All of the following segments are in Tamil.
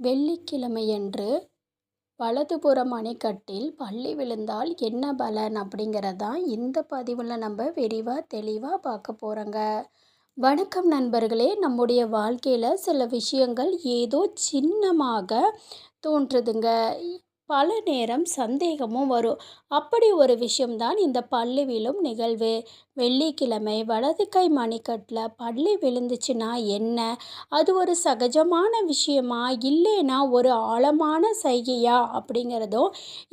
வெள்ளிக்கிழமையன்று வலதுபுறம் அணைக்கட்டில் பள்ளி விழுந்தால் என்ன பலன் அப்படிங்கிறது தான் இந்த பதிவில் நம்ம விரிவாக தெளிவாக பார்க்க போகிறோங்க வணக்கம் நண்பர்களே. நம்முடைய வாழ்க்கையில் சில விஷயங்கள் ஏதோ சின்னமாக தோன்றுதுங்க. பல நேரம் சந்தேகமும் வரும். அப்படி ஒரு விஷயம்தான் இந்த பள்ளி விழும் நிகழ்வு. வெள்ளிக்கிழமை வலது கை மணிக்கட்டில் பள்ளி விழுந்துச்சுன்னா என்ன? அது ஒரு சகஜமான விஷயமா? இல்லைன்னா ஒரு ஆழமான சைகையா? அப்படிங்கிறதும்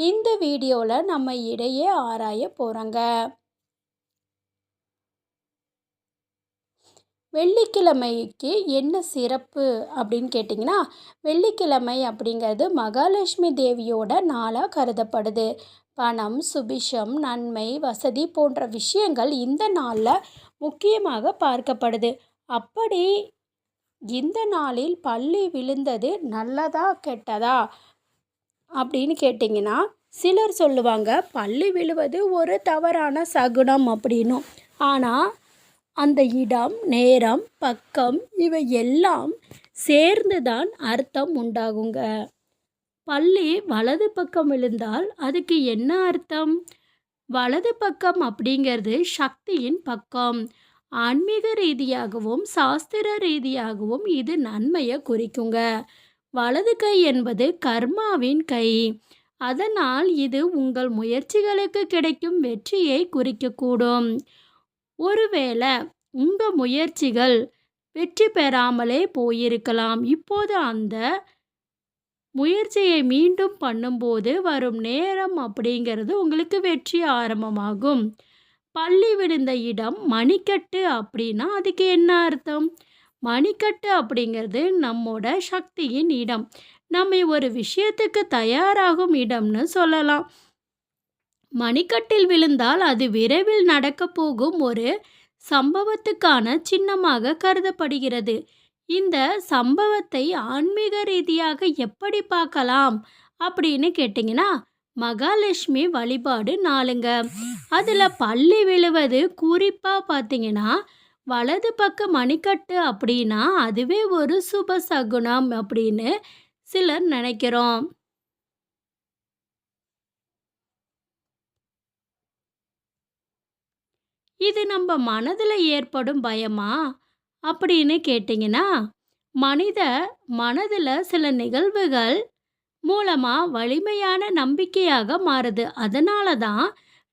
இந்த வீடியோவில் நம்ம இடையே ஆராய போகிறோங்க வெள்ளிக்கிழமைக்கு என்ன சிறப்பு அப்படின்னு கேட்டிங்கன்னா வெள்ளிக்கிழமை அப்படிங்கிறது மகாலட்சுமி தேவியோட நாளாக கருதப்படுது. பணம் சுபிஷம் நன்மை வசதி போன்ற விஷயங்கள் இந்த நாளில் முக்கியமாக பார்க்கப்படுது. அப்படி இந்த நாளில் பள்ளி விழுந்தது நல்லதா கெட்டதா அப்படின்னு கேட்டிங்கன்னா சிலர் சொல்லுவாங்க பள்ளி விழுவது ஒரு தவறான சகுனம் அப்படின்னும். ஆனால் அந்த இடம் நேரம் பக்கம் இவை எல்லாம் சேர்ந்து தான் அர்த்தம் உண்டாகுங்க. பள்ளி வலது பக்கம் விழுந்தால் அதுக்கு என்ன அர்த்தம்? வலது பக்கம் அப்படிங்கிறது சக்தியின் பக்கம். ஆன்மீக ரீதியாகவும் சாஸ்திர ரீதியாகவும் இது நன்மையை குறிக்குங்க. வலது கை என்பது கர்மாவின் கை. அதனால் இது உங்கள் முயற்சிகளுக்கு கிடைக்கும் வெற்றியை குறிக்கக்கூடும். ஒருவேளை உங்கள் முயற்சிகள் வெற்றி பெறாமலே போயிருக்கலாம். இப்போது அந்த முயற்சியை மீண்டும் பண்ணும்போது வரும் நேரம் அப்படிங்கிறது உங்களுக்கு வெற்றி ஆரம்பமாகும். பள்ளி விழுந்த இடம் மணிக்கட்டு அப்படின்னா அதுக்கு என்ன அர்த்தம்? மணிக்கட்டு அப்படிங்கிறது நம்மோட சக்தியின் இடம். நம்மை ஒரு விஷயத்துக்கு தயாராகும் இடம்னு சொல்லலாம். மணிக்கட்டில் விழுந்தால் அது விரைவில் நடக்கப் போகும் ஒரு சம்பவத்துக்கான சின்னமாக கருதப்படுகிறது. இந்த சம்பவத்தை ஆன்மீக ரீதியாக எப்படி பார்க்கலாம் அப்படின்னு கேட்டிங்கன்னா மகாலட்சுமி வழிபாடு நாளுங்க. அதில் பள்ளி விழுவது குறிப்பாக பார்த்தீங்கன்னா வலது பக்க மணிக்கட்டு அப்படின்னா அதுவே ஒரு சுப சகுனம் அப்படின்னு சிலர் நினைக்கிறோம். இது நம்ம மனதில் ஏற்படும் பயமா? அப்படின்னு கேட்டிங்கன்னா மனித மனதில் சில நிகழ்வுகள் மூலமாக வலிமையான நம்பிக்கையாக மாறுது. அதனால தான்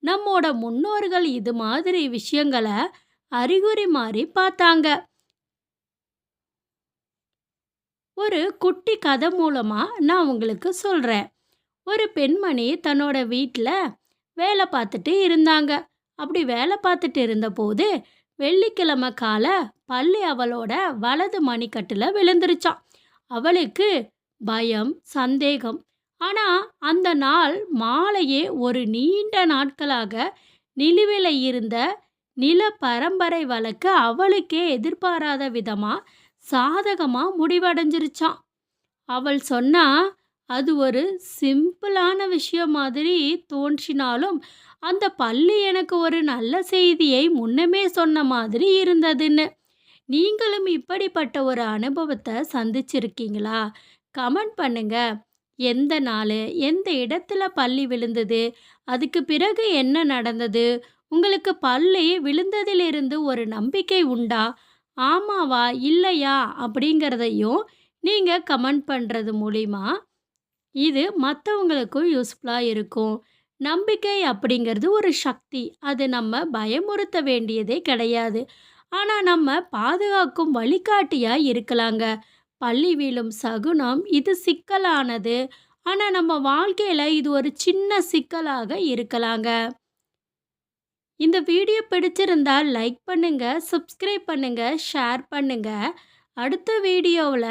நம்மோட முன்னோர்கள் இது மாதிரி விஷயங்களை அறிகுறி மாதிரி பார்த்தாங்க. ஒரு குட்டி கதை மூலமாக நான் உங்களுக்கு சொல்கிறேன் ஒரு பெண்மணி தன்னோட வீட்டில் வேலை பார்த்துட்டு இருந்தாங்க. அப்படி வேலை பார்த்துட்டு இருந்தபோது வெள்ளிக்கிழமை கால பள்ளி அவளோட வலது மணிக்கட்டில் விழுந்துருச்சான் அவளுக்கு பயம் சந்தேகம். ஆனால் அந்த நாள் மாலையே ஒரு நீண்ட நாட்களாக நிலுவையில் இருந்த நில பரம்பரை வழக்கு அவளுக்கே எதிர்பாராத விதமாக சாதகமாக முடிவடைஞ்சிருச்சான் அவள் சொன்னா அது ஒரு சிம்பிளான விஷயம் மாதிரி தோன்றினாலும் அந்த பள்ளி எனக்கு ஒரு நல்ல செய்தியை முன்னமே சொன்ன மாதிரி இருந்ததுன்னு. நீங்களும் இப்படிப்பட்ட ஒரு அனுபவத்தை சந்திச்சிருக்கீங்களா? கமெண்ட் பண்ணுங்க. எந்த நாள்? எந்த இடத்துல பள்ளி விழுந்தது? அதுக்கு பிறகு என்ன நடந்தது? உங்களுக்கு பள்ளி விழுந்ததிலிருந்து ஒரு நம்பிக்கை உண்டா? ஆமாவா? இல்லையா? அப்படிங்கிறதையும் நீங்கள் கமெண்ட் பண்ணுறது மூலிமா இது மற்றவங்களுக்கும் யூஸ்ஃபுல்லாக இருக்கும். நம்பிக்கை அப்படிங்கிறது ஒரு சக்தி. அது நம்ம பயமுறுத்த வேண்டியதே கிடையாது. ஆனால் நம்ம பாதுகாக்கும் வழிகாட்டியாக இருக்கலாங்க. பள்ளி வீழும் சகுனம் இது சிக்கலானது. ஆனால் நம்ம வாழ்க்கையில் இது ஒரு சின்ன சிக்கலாக இருக்கலாங்க. இந்த வீடியோ பிடிச்சிருந்தால் லைக் பண்ணுங்கள் சப்ஸ்கிரைப் பண்ணுங்கள் ஷேர் பண்ணுங்கள் அடுத்த வீடியோவில்